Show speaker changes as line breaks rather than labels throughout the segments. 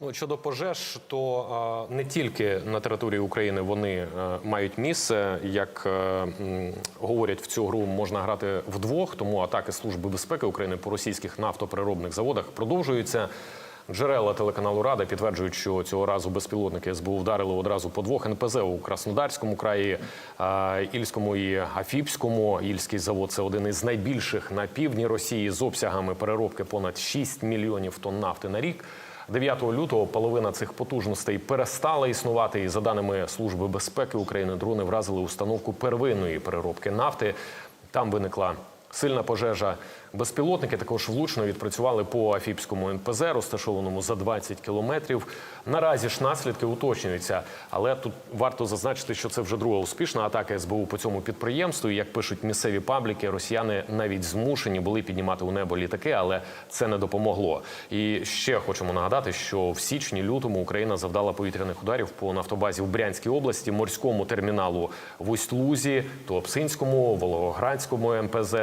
Ну, щодо пожеж, то не тільки на території України вони е, мають місце. Як е, говорять, в цю гру можна грати вдвох, тому атаки Служби безпеки України по російських нафтопереробних заводах продовжуються. Джерела телеканалу Рада підтверджують, що цього разу безпілотники СБУ вдарили одразу по двох НПЗ у Краснодарському краї, е, Ільському і Афіпському. Ільський завод це один із найбільших на півдні Росії з обсягами переробки понад 6 мільйонів тонн нафти на рік. 9 лютого половина цих потужностей перестала існувати. І за даними Служби безпеки України, дрони вразили установку первинної переробки нафти. Там виникла сильна пожежа. Безпілотники також влучно відпрацювали по Афіпському НПЗ, розташованому за 20 кілометрів. Наразі ж наслідки уточнюються, але тут варто зазначити, що це вже друга успішна атака СБУ по цьому підприємству. Як пишуть місцеві пабліки, росіяни навіть змушені були піднімати у небо літаки, але це не допомогло. І ще хочемо нагадати, що в січні-лютому Україна завдала повітряних ударів по нафтобазі в Брянській області, морському терміналу в Усть-Лузі, Туапсинському, Волгоградському МПЗ, е,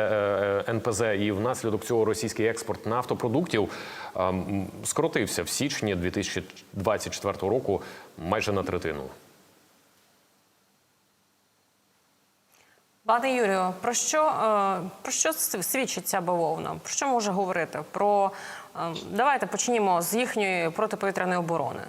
е, НПЗ. І внаслідок цього російський експорт нафтопродуктів ем, скоротився в січні 2024 року майже на третину.
Пане Юрію, про що, е, про що свідчить ця бавовна? Про що може говорити? Про е, давайте почнімо з їхньої протиповітряної оборони.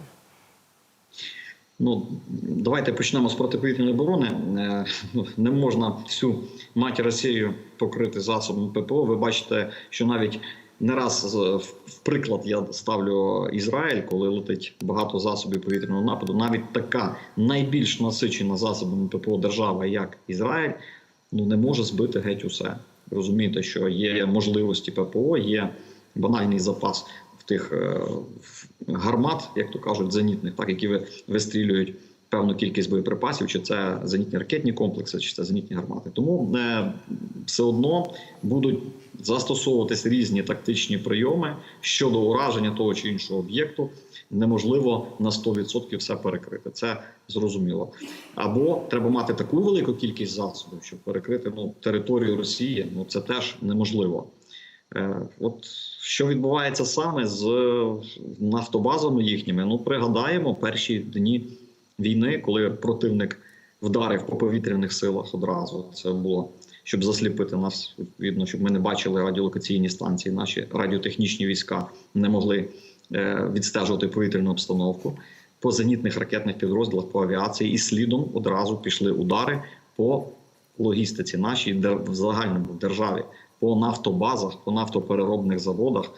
Ну, давайте почнемо з протиповітряної оборони. Е, ну, Не можна всю матір Росію покрити засобом ППО. Ви бачите, що навіть не раз в- в приклад я ставлю Ізраїль, коли летить багато засобів повітряного нападу. Навіть така найбільш насичена засобами ППО держава, як Ізраїль, ну не може збити геть усе. Розумієте, що є можливості ППО, є банальний запас тих е, гармат, як то кажуть, зенітних, так які ви вистрілюють певну кількість боєприпасів, чи це зенітні ракетні комплекси, чи це зенітні гармати. Тому е, все одно будуть застосовуватись різні тактичні прийоми щодо ураження того чи іншого об'єкту. Неможливо на 100% все перекрити. Це зрозуміло. Або треба мати таку велику кількість засобів, щоб перекрити ну, територію Росії. Ну це теж неможливо. Е, От що відбувається саме з нафтобазами їхніми? Ну пригадаємо перші дні війни, коли противник вдарив по повітряних силах одразу. Це було щоб засліпити нас, відповідно, щоб ми не бачили радіолокаційні станції. Наші радіотехнічні війська не могли е, відстежувати повітряну обстановку по зенітних ракетних підрозділах, по авіації, і слідом одразу пішли удари по логістиці нашій в загальному державі, по нафтобазах, по нафтопереробних заводах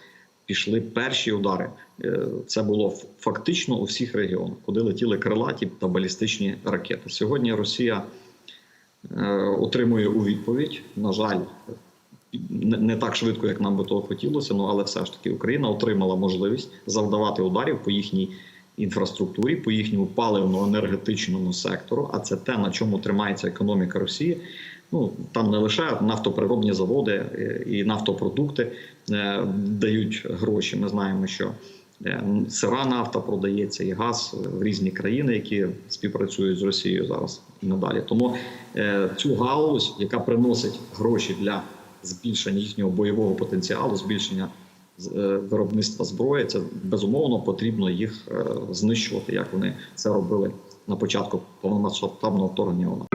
пішли перші удари. Е, Це було фактично у всіх регіонах, куди летіли крилаті та балістичні ракети. Сьогодні Росія е, отримує у відповідь. На жаль, не, не так швидко, як нам би того хотілося, ну але все ж таки Україна отримала можливість завдавати ударів по їхній інфраструктурі, по їхньому паливно-енергетичному сектору. А це те, на чому тримається економіка Росії. Ну там не лише нафтопереробні заводи е, і нафтопродукти е, дають гроші. Ми знаємо, що е, сира нафта продається і газ в різні країни, які співпрацюють з Росією зараз і надалі. Тому цю галузь, яка приносить гроші для збільшення їхнього бойового потенціалу, збільшення виробництва зброї, це безумовно потрібно їх знищувати, як вони це робили на початку повномасштабного вторгнення.